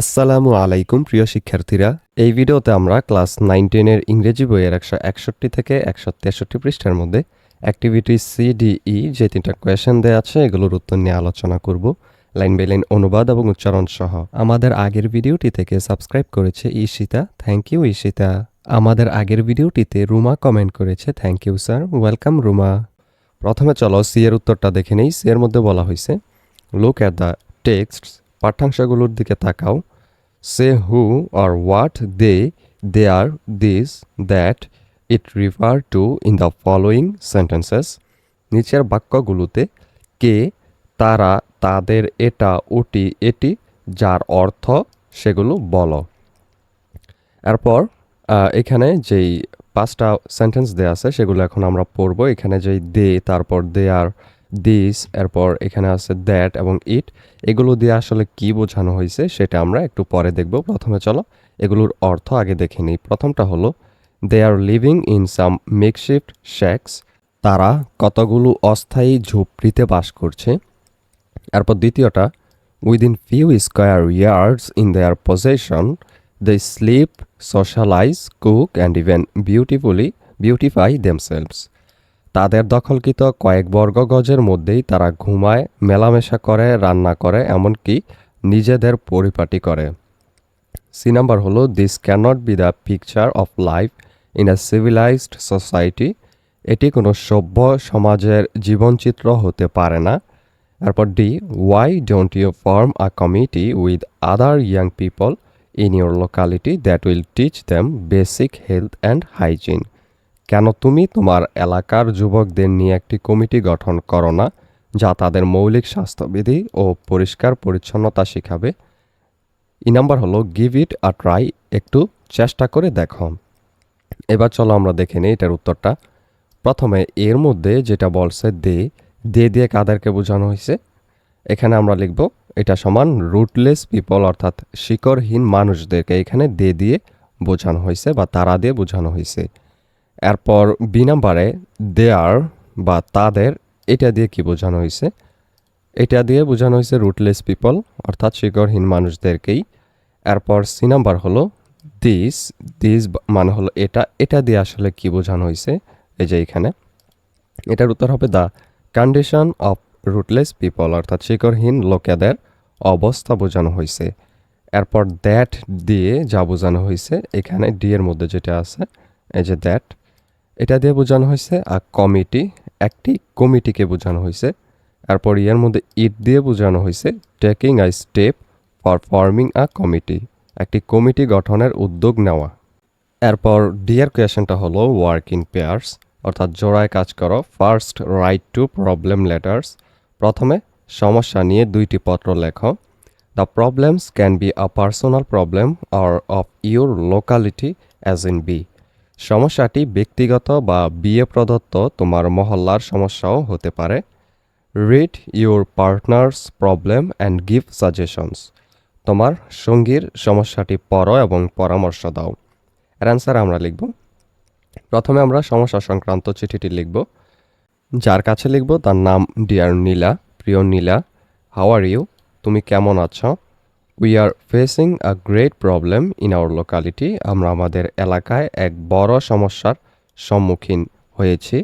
আসসালামু আলাইকুম, প্রিয় শিক্ষার্থীরা। এই ভিডিওতে আমরা ক্লাস নাইন টেনের ইংরেজি বইয়ের একশো একষট্টি থেকে একশো তেষট্টি পৃষ্ঠার মধ্যে অ্যাক্টিভিটি সিডিই যে তিনটা কোয়েশন দেওয়া আছে, এগুলোর উত্তর নিয়ে আলোচনা করব, লাইন বাই লাইন অনুবাদ এবং উচ্চারণ সহ। আমাদের আগের ভিডিওটি থেকে সাবস্ক্রাইব করেছে ঈশিতা। Thank you Ishita. আমাদের আগের ভিডিওটিতে রুমা কমেন্ট করেছে। Thank you sir welcome Ruma. প্রথমে চলো সি এর উত্তরটা দেখে নেই। সি এর মধ্যে বলা হয়েছে লুক অ্যাট দ্য টেক্সট পাঠ্যাংশগুলোর দিকে তাকাও। Say who or what they they are this that it refer to in the following sentences নিচের বাক্যগুলোতে কে, তারা, তাদের, এটা ওটি এটি, যার অর্থ সেগুলো বলো। এরপর এখানে যেই পাঁচটা সেন্টেন্স দেওয়া আছে সেগুলো এখন আমরা পড়ব। এখানে যেই দে তারপর দে আর দিস এরপর এখানে আছে দ্যাট এবং ইট এগুলো দিয়ে আসলে কি বোঝানো হয়েছে সেটা আমরা একটু পরে দেখব। প্রথমে চলো, এগুলোর অর্থ আগে দেখে নিই। প্রথমটা হলো they are living in some makeshift shacks তারা কতগুলো অস্থায়ী ঝুপড়িতে বাস করছে। এরপর দ্বিতীয়টা within few square yards in their possession they sleep socialise cook and even beautifully beautify themselves তাদের দখলকৃত কয়েক বর্গ গজের মধ্যেই তারা ঘুমায়, মেলামেশা করে, রান্না করে, এমনকি নিজেদের পরিপাটি করে। সি নাম্বার হলো this cannot be the picture of life in a civilised society এটি কোনো সভ্য সমাজের জীবনচিত্র হতে পারে না। তারপর D why don't you form a committee with other young people in your locality that will teach them basic health and hygiene কেন তুমি তোমার এলাকার যুবকদের নিয়ে একটি কমিটি গঠন করো না, যা তাদের মৌলিক স্বাস্থ্যবিধি ও পরিষ্কার পরিচ্ছন্নতা শিখাবে? ই নাম্বার হলো গিভ ইট আ ট্রাই একটু চেষ্টা করে দেখো। এবার চলো আমরা দেখে নিই এটার উত্তরটা। প্রথমে, এর মধ্যে যেটা বলছে দে দে দিয়ে কাদেরকে বোঝানো হয়েছে। এখানে আমরা লিখব, এটা সমান রুটলেস পিপল অর্থাৎ শিকড়হীন মানুষদেরকে এখানে দে দিয়ে বোঝানো হয়েছে বা তারা দিয়ে বোঝানো হয়েছে। এরপর বি নাম্বারে দেয়ার বা তাদের, এটা দিয়ে কি বোঝানো হয়েছে এটা দিয়ে বোঝানো হয়েছে রুটলেস পিপল, অর্থাৎ শিকড়হীন মানুষদেরকেই। এরপর সি নাম্বার হলো দিস দিস মানে হলো এটা এটা দিয়ে আসলে কি বোঝানো হয়েছে এই যে এখানে। এটার উত্তর হবে the condition of rootless people, অর্থাৎ শিকড়হীন লোকেদের অবস্থা বোঝানো হয়েছে এরপর দ্যাট দিয়ে যা বোঝানো হয়েছে এখানে ডি এর মধ্যে যেটা আছে, এই যে দ্যাট এটা দিয়ে বোঝানো হয়েছে, আ, কমিটি, একটি কমিটিকে বোঝানো হয়েছে। এরপর ইয়ার মধ্যে ইট দিয়ে বোঝানো হয়েছে taking a step for forming a committee একটি কমিটি গঠনের উদ্যোগ নেওয়া। এরপর ডিয়ার কোয়েশনটা হলো ওয়ার্ক ইন পেয়ার্স অর্থাৎ জোড়ায় কাজ করো first write two problem letters প্রথমে সমস্যা নিয়ে দুইটি পত্র লেখো। The problems can be a personal problem or of your locality as in B সমস্যাটি ব্যক্তিগত বা বিয়ে প্রদত্ত তোমার মহল্লার সমস্যাও হতে পারে। Read your partner's problem and give suggestions তোমার সঙ্গীর সমস্যাটি পড়ো এবং পরামর্শ দাও। এর অ্যান্সার আমরা লিখব। প্রথমে আমরা সমস্যা সংক্রান্ত চিঠিটি লিখব। যার কাছে লিখব, তার নাম ডিয়ার নীলা, প্রিয় নীলা হাউ আর ইউ তুমি কেমন আছো? We are facing a great problem in our locality আমরা আমাদের এলাকায় এক বড় সমস্যার সম্মুখীন হয়েছি।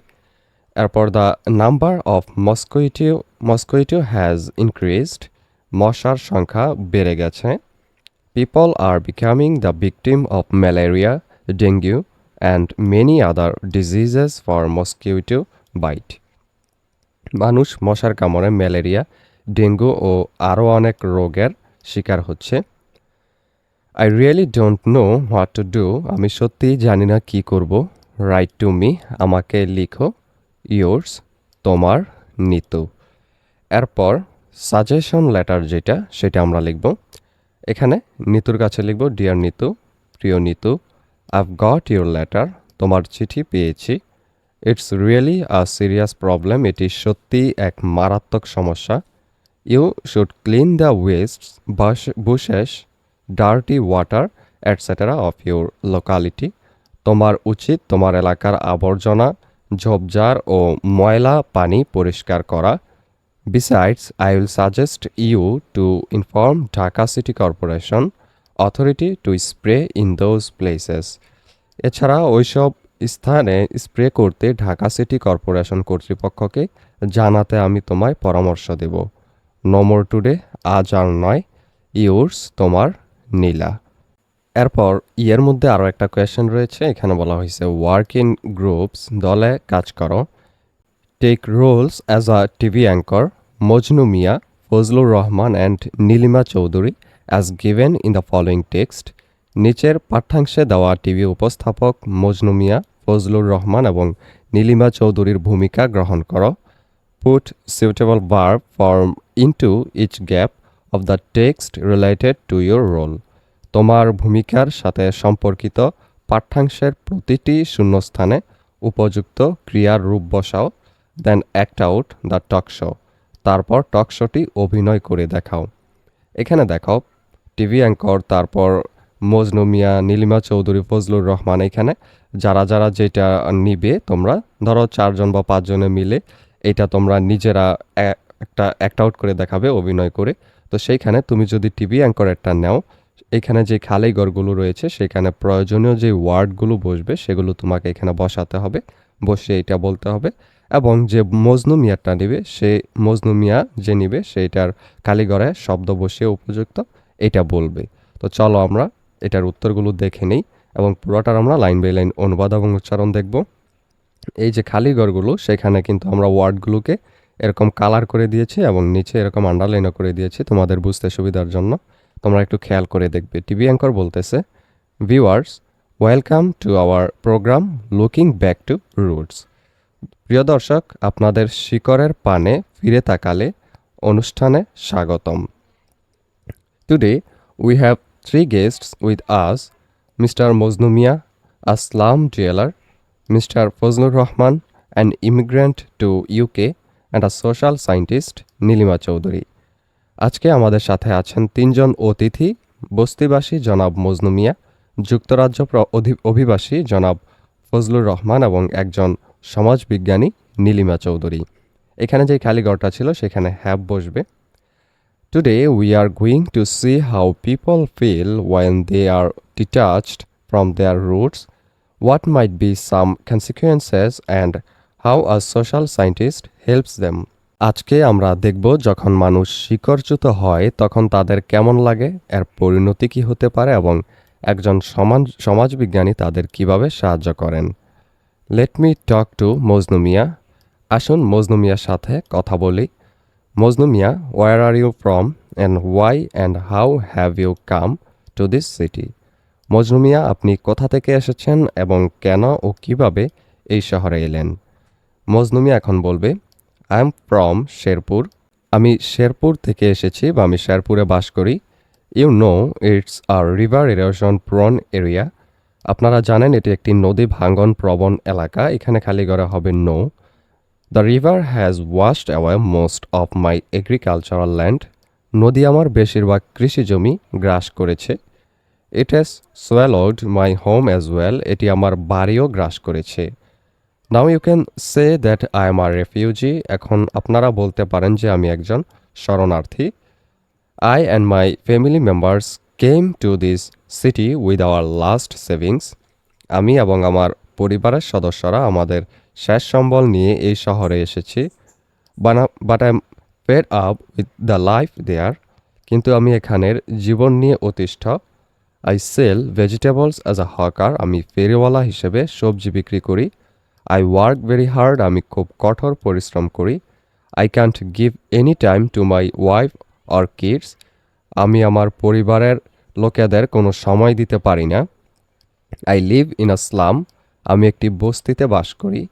এরপর the number of mosquito mosquito has increased মশার সংখ্যা বেড়ে গেছে। People are becoming the victim of malaria dengue and many other diseases for mosquito bite মানুষ মশার কামড়ে ম্যালেরিয়া ডেঙ্গু ও আরও অনেক রোগের শিকার হচ্ছে। I really don't know what to do আমি সত্যিই জানি না কি করব। রাইট টু মি আমাকে লিখো। ইয়োর্স তোমার। নিতু। এরপর সাজেশন লেটার যেটা, সেটা আমরা লিখব। এখানে নিতুর কাছে লিখব ডিয়ার নিতু, প্রিয় Nitu I've got your letter তোমার চিঠি পেয়েছি। It's really a serious problem এটি সত্যিই এক মারাত্মক সমস্যা। You should clean the waste bushes dirty water etcetera of your locality তোমার উচিত তোমার এলাকার আবর্জনা, ঝোপঝাড় ও ময়লা পানি পরিষ্কার করা। Besides I will suggest you to inform Dhaka City Corporation authority to spray in those places এছাড়া ওইসব স্থানে স্প্রে করতে ঢাকা সিটি কর্পোরেশন কর্তৃপক্ষকে জানাতে আমি তোমায় পরামর্শ দেব। নমর টুডে আজ আর নয়। ইউর্স তোমার, নীলা। এরপর, ইয়ের মধ্যে আরও একটা কোয়েশ্চেন রয়েছে। এখানে বলা হয়েছে ওয়ার্ক ইন গ্রুপস দলে কাজ করো। Take roles as a TV anchor Majnu Mia, Fazlur Rahman and Nilima Chowdhury as given in the following text নিচের পাঠ্যাংশে দেওয়া টিভি উপস্থাপক মজনু মিয়া, ফজলুর রহমান এবং নীলিমা চৌধুরীর ভূমিকা গ্রহণ করো। Put suitable verb form into each gap of the text related to your role তোমার ভূমিকার সাথে সম্পর্কিত পাঠ্যাংশের প্রতিটি শূন্যস্থানে উপযুক্ত ক্রিয়ার রূপ বসাও then act out the talk show তারপর টক শোটি অভিনয় করে দেখাও। এখানে দেখাও, টিভি অ্যাঙ্কর তারপর মজনু মিয়া, নীলিমা চৌধুরী, ফজলুর রহমান এখানে। যারা যারা যেটা নিবে তোমরা, ধরো চারজন বা পাঁচজনে মিলে এটা তোমরা নিজেরা একটা অ্যাক্ট আউট করে দেখাবে, অভিনয় করে। তো সেইখানে তুমি যদি টিভি অ্যাঙ্করেরটা নাও, এখানে যে খালি ঘরগুলো রয়েছে সেখানে প্রয়োজনীয় যে ওয়ার্ডগুলো বসবে, সেগুলো তোমাকে এখানে বসাতে হবে, বসে এটা বলতে হবে। এবং যে মজনু মিয়ারটা নেবে, সে মজনু মিয়া যে নিবে, সেইটার কালীগড়ে শব্দ বসিয়ে উপযুক্ত, এটা বলবে। তো চলো আমরা এটার উত্তরগুলো দেখে নেই, এবং পুরোটার আমরা লাইন বাই লাইন অনুবাদ এবং উচ্চারণ দেখব। এই যে খালি ঘরগুলো, সেখানে কিন্তু আমরা ওয়ার্ডগুলোকে এরকম কালার করে দিয়েছি এবং নিচে এরকম আন্ডারলাইনও করে দিয়েছি তোমাদের বুঝতে সুবিধার জন্য। তোমরা একটু খেয়াল করে দেখবে। টিভি অ্যাঙ্কর বলতেছে viewers welcome to our programme looking back to roots প্রিয় দর্শক, আপনাদের শিকড়ের পানে ফিরে তাকালে অনুষ্ঠানে স্বাগতম। Today we have three guests with us mister Majnumia Aslam jeweller mister Fazlur Rahman an immigrant to UK and a social scientist Nilima Chowdhury আজকে আমাদের সাথে আছেন তিনজন অতিথি, বস্তিবাসী জনাব মজনু মিয়া, যুক্তরাজ্য অভিবাসী জনাব ফজলুর রহমান এবং একজন সমাজবিজ্ঞানী নীলিমা চৌধুরী। এখানে যে খালিগড়টা ছিল, সেখানে হ্যাব বসবে। Today we are going to see how people feel when they are detached from their roots what might be some consequences and how a social scientist helps them. আজকে আমরা দেখব যখন মানুষ শিকড়চ্যুত হয়, তখন তাদের কেমন লাগে, এর পরিণতি কী হতে পারে এবং একজন সমাজ সমাজবিজ্ঞানী তাদের কীভাবে সাহায্য করেন। Let me talk to Majnumia. আসুন মজনুমিয়ার সাথে কথা বলি। Majnumia where are you from and why and how have you come to this city Majnumia আপনি কোথা থেকে এসেছেন এবং কেন ও কীভাবে এই শহরে এলেন? মজনুমিয়া এখন বলবে আই এম ফ্রম শেরপুর আমি শেরপুর থেকে এসেছি বা আমি শেরপুরে বাস করি। You know it's a river erosion prone area আপনারা জানেন এটি একটি নদী ভাঙ্গন প্রবণ এলাকা। এখানে খালি করা হবে no the river has washed away most of my agricultural land নদী আমার বেশিরভাগ কৃষি জমি গ্রাস করেছে। It has swallowed my home as well এটি আমার বাড়িও গ্রাস করেছে। Now you can say that I am a refugee এখন আপনারা বলতে পারেন যে আমি একজন শরণার্থী। I and my family members came to this city with our last savings আমি এবং আমার পরিবারের সদস্যরা আমাদের শেষ সম্বল নিয়ে এই শহরে এসেছি। But I am fed up with the life there কিন্তু আমি এখানের জীবন নিয়ে অতিষ্ঠ। I sell vegetables as a hawker আমি ফেরিওয়ালা হিসেবে সবজি বিক্রি করি। আই ওয়ার্ক ভেরি হার্ড আমি খুব কঠোর পরিশ্রম করি। I can't give any time to my wife or kids আমি আমার পরিবারের লোকেদের কোনো সময় দিতে পারি না। I live in a slum আমি একটি বস্তিতে বাস করি।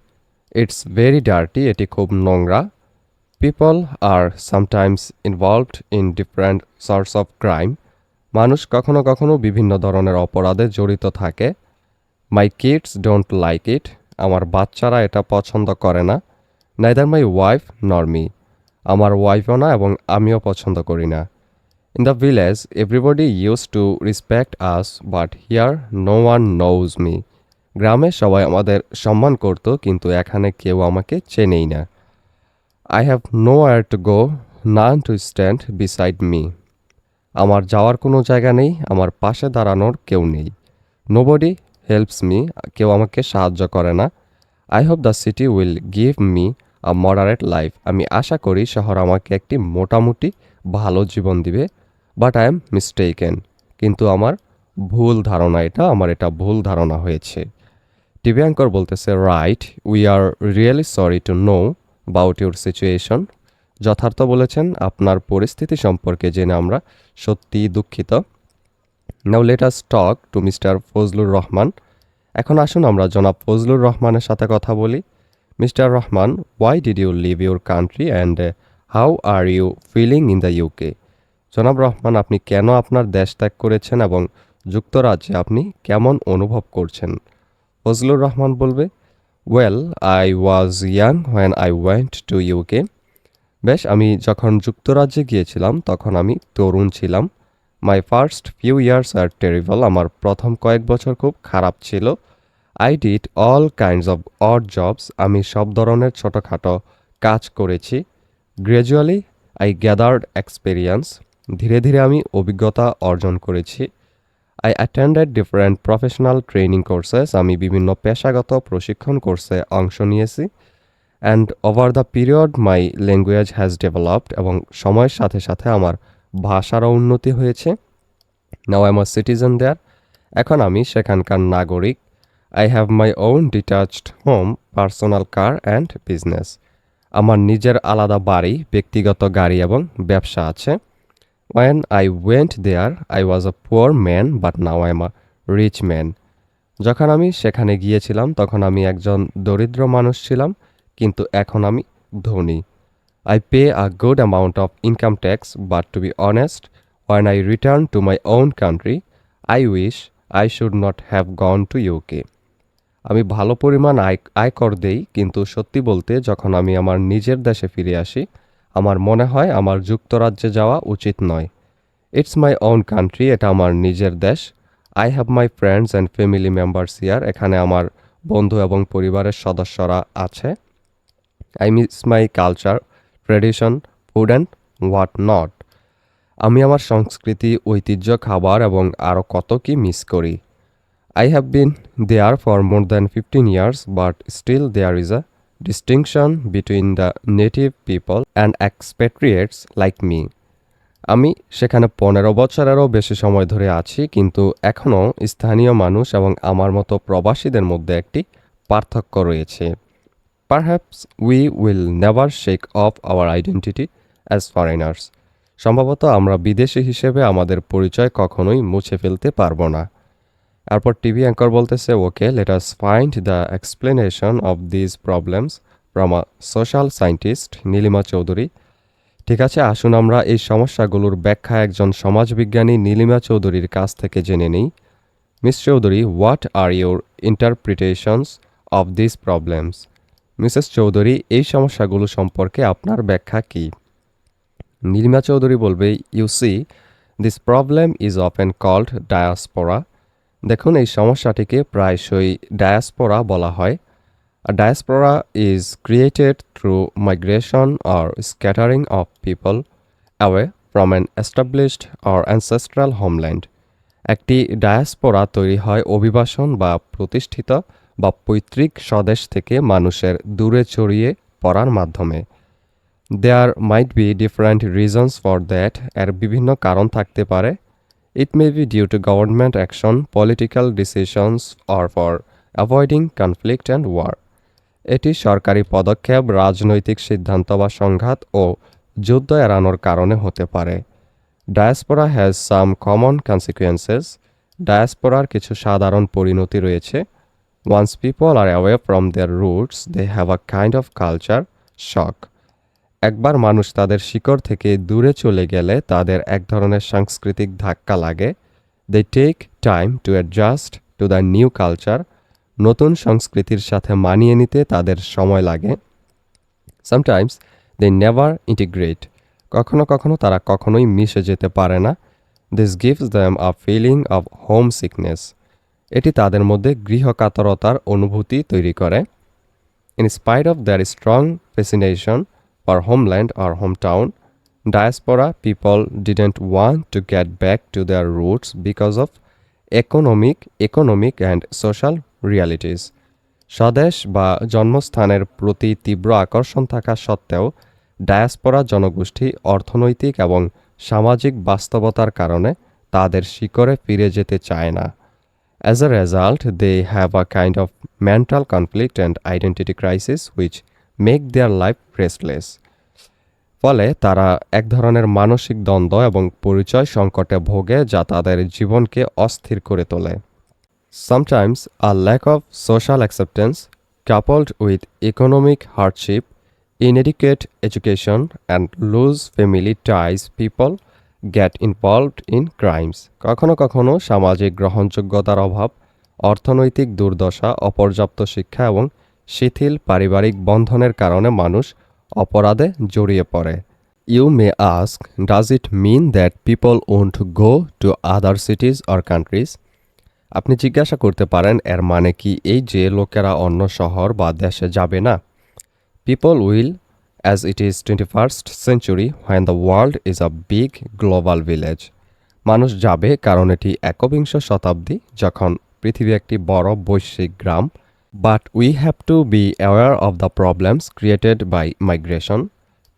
ইটস ভেরি ডার্টি এটি খুব নোংরা। People are sometimes involved in different sorts of crime মানুষ কখনো কখনো বিভিন্ন ধরনের অপরাধে জড়িত থাকে। My kids don't like it আমার বাচ্চারা এটা পছন্দ করে না। Neither my wife nor me আমার ওয়াইফও না এবং আমিও পছন্দ করি না। In the village everybody use to respect us but here no one knows me গ্রামে সবাই আমাদের সম্মান করত, কিন্তু এখানে কেউ আমাকে চেনেই না। I have nowhere to go none to stand beside me আমার যাওয়ার কোনো জায়গা নেই, আমার পাশে দাঁড়ানোর কেউ নেই। নোবডি হেল্পস মি কেউ আমাকে সাহায্য করে না। I hope the city will give me a moderate life আমি আশা করি শহর আমাকে একটি মোটামুটি ভালো জীবন দিবে বাট আই এম মিস্টেকেন কিন্তু আমার ভুল ধারণা এটা, আমার এটা ভুল ধারণা হয়েছে। টিভি অ্যাঙ্কর বলতেছে right we are really sorry to know about your situation যথার্থ বলেছেন, আপনার পরিস্থিতি সম্পর্কে জেনে আমরা সত্যিই দুঃখিত। Now let us talk to mister Fazlur Rahman. এখন আসুন আমরা জনাব ফজলুর রহমানের সাথে কথা বলি। Mister Rahman why did you leave your country and how are you feeling in the UK জনাব রহমান, আপনি কেন আপনার দেশ ত্যাগ করেছেন এবং যুক্তরাজ্যে আপনি কেমন অনুভব করছেন? ফজলুর রহমান বলবে well I was young when I went to UK বেশ, আমি যখন যুক্তরাজ্যে গিয়েছিলাম, তখন আমি তরুণ ছিলাম। My first few years are terrible আমার প্রথম কয়েক বছর খুব খারাপ ছিল। I did all kinds of odd jobs আমি সব ধরনের ছোটোখাটো কাজ করেছি। গ্র্যাজুয়ালি আই গ্যাদার্ড এক্সপিরিয়েন্স ধীরে ধীরে আমি অভিজ্ঞতা অর্জন করেছি। I attended different professional training courses আমি বিভিন্ন পেশাগত প্রশিক্ষণ কোর্সে অংশ নিয়েছি। And over the period my language has developed এবং সময়ের সাথে সাথে আমার ভাষারও উন্নতি হয়েছে। Now I am citizen there এখন আমি সেখানকার নাগরিক। I have my own detached home personal car and business আমার নিজের আলাদা বাড়ি, ব্যক্তিগত গাড়ি এবং ব্যবসা আছে। When I went there I was a poor man but now I am a rich man যখন আমি সেখানে গিয়েছিলাম, তখন আমি একজন দরিদ্র মানুষ ছিলাম। কিন্তু এখন আমি ধনী। I pay a good amount of income tax, but to be honest, when I return to my own country, I wish I should not have gone to UK. আমি ভালো পরিমাণ আয় আয়কর দেই কিন্তু সত্যি বলতে যখন আমি আমার নিজের দেশে ফিরে আসি আমার মনে হয় আমার যুক্তরাজ্যে যাওয়া উচিত নয়। ইটস মাই ওন কান্ট্রি এটা আমার নিজের দেশ। I have my friends and family members here এখানে আমার বন্ধু এবং পরিবারের সদস্যরা আছে। I miss my culture tradition food and what not আমি আমার সংস্কৃতি, ঐতিহ্য, খাবার এবং আরও কত কি মিস করি। I have been there for more than fifteen years but still there is a distinction between the native people and expatriates like me আমি সেখানে পনেরো বছরেরও বেশি সময় ধরে আছি, কিন্তু এখনও স্থানীয় মানুষ এবং আমার মতো প্রবাসীদের মধ্যে একটি পার্থক্য রয়েছে। Perhaps we will never shake off our identity as foreigners সম্ভবত আমরা বিদেশি হিসেবে আমাদের পরিচয় কখনোই মুছে ফেলতে পারব না। এরপর টিভি অ্যাঙ্কর বলতেছে, okay let us find the explanation of these problems from a social scientist Nilima Chowdhury. ঠিক আছে, আসুন আমরা এই সমস্যাগুলোর ব্যাখ্যা একজন সমাজবিজ্ঞানী নীলিমা চৌধুরীর কাছ থেকে জেনে নিই। Miss Chowdhury what are your interpretations of this problems Mrs Chowdhury, এই সমস্যাগুলো সম্পর্কে আপনার ব্যাখ্যা কী? নির্মা চৌধুরী বলবে you see this problem is often called diaspora দেখুন, এই সমস্যাটিকে প্রায়শই ডায়াসপোরা বলা হয়। Diaspora is created through migration or scattering of people away from an established or ancestral homeland একটি ডায়াসপোরা তৈরি হয় অভিবাসন বা প্রতিষ্ঠিত বা পৈতৃক স্বদেশ থেকে মানুষের দূরে ছড়িয়ে পড়ার মাধ্যমে। There might be different reasons for that এর বিভিন্ন কারণ থাকতে পারে। It may be due to government action political decisions or for avoiding conflict and war এটি সরকারি পদক্ষেপ, রাজনৈতিক সিদ্ধান্ত বা সংঘাত ও যুদ্ধ এড়ানোর কারণে হতে পারে। Diaspora has some common consequences ডায়াসপোরার কিছু সাধারণ পরিণতি রয়েছে। Once people are away from their roots they have a kind of culture shock একবার মানুষ তাদের শিকড় থেকে দূরে চলে গেলে তাদের এক ধরনের সাংস্কৃতিক ধাক্কা লাগে। They take time to adjust to the new culture নতুন সংস্কৃতির সাথে মানিয়ে নিতে তাদের সময় লাগে। সামটাইমস দে নেভার ইন্টিগ্রেট কখনো কখনো তারা কখনোই মিশে যেতে পারে না। This gives them a feeling of home sickness এটি তাদের মধ্যে গৃহকাতরতার অনুভূতি তৈরি করে। In spite of their strong fascination for homeland or home town diaspora people didn't want to get back to their roots because of economic economic and social realities স্বদেশ বা জন্মস্থানের প্রতি তীব্র আকর্ষণ থাকা সত্ত্বেও ডায়াসপোরা জনগোষ্ঠী অর্থনৈতিক এবং সামাজিক বাস্তবতার কারণে তাদের শিকড়ে ফিরে যেতে চায় না। As a result they have a kind of mental conflict and identity crisis which make their life restless ফলে তারা এক ধরনের মানসিক দ্বন্দ্ব এবং পরিচয় সংকটে ভোগে যা তাদের জীবনকে অস্থির করে তোলে। Sometimes a lack of social acceptance, coupled with economic hardship, inadequate education, and loose family ties, people get involved in crimes কখনো কখনো সামাজিক গ্রহণযোগ্যতার অভাব, অর্থনৈতিক দুর্দশা, অপর্যাপ্ত শিক্ষা এবং শিথিল পারিবারিক বন্ধনের কারণে মানুষ অপরাধে জড়িয়ে পড়ে। You may ask does it mean that people won't go to other cities or countries আপনি জিজ্ঞাসা করতে পারেন, এর মানে কি এই যে লোকেরা অন্য শহর বা দেশে যাবে না? People will it is twenty first century when the world is a big global village মানুষ যাবে কারণ এটি একবিংশ শতাব্দী, যখন পৃথিবী একটি বড় বৈশ্বিক গ্রাম। But we have to be aware of the problems created by migration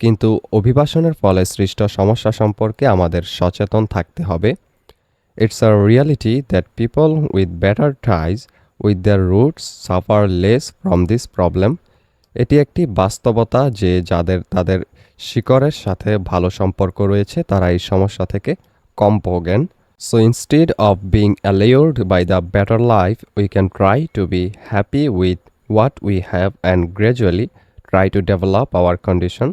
কিন্তু অভিবাসনের ফলে সৃষ্ট সমস্যা সম্পর্কে আমাদের সচেতন থাকতে হবে। It's a reality that people with better ties, with their roots, suffer less from this problem. এটি একটি বাস্তবতা যে যাদের, তাদের শিকড়ের সাথে ভালো সম্পর্ক রয়েছে, তারা এই সমস্যা থেকে কম ভোগেন so instead of being allured by the better life we can try to be happy with what we have and gradually try to develop our condition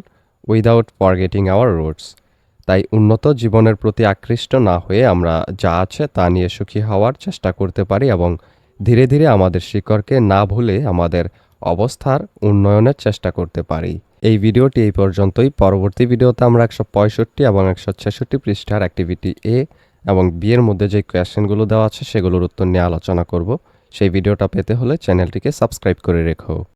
without forgetting our roots তাই উন্নত জীবনের প্রতি আকৃষ্ট না হয়ে আমরা যা আছে তা নিয়ে সুখী হওয়ার চেষ্টা করতে পারি এবং ধীরে ধীরে আমাদের শিকড়কে না ভুলে আমাদের অবস্থার উন্নয়নের চেষ্টা করতে পারি। এই ভিডিওটি এই পর্যন্তই। পরবর্তী ভিডিওতে আমরা একশো পঁয়ষট্টি এবং একশো ছেষট্টি পৃষ্ঠার অ্যাক্টিভিটি এ এবং বি এর মধ্যে যে কোয়েশ্চেনগুলো দেওয়া আছে সেগুলোর উত্তর নিয়ে আলোচনা করব। সেই ভিডিওটা পেতে হলে চ্যানেলটিকে সাবস্ক্রাইব করে রেখো।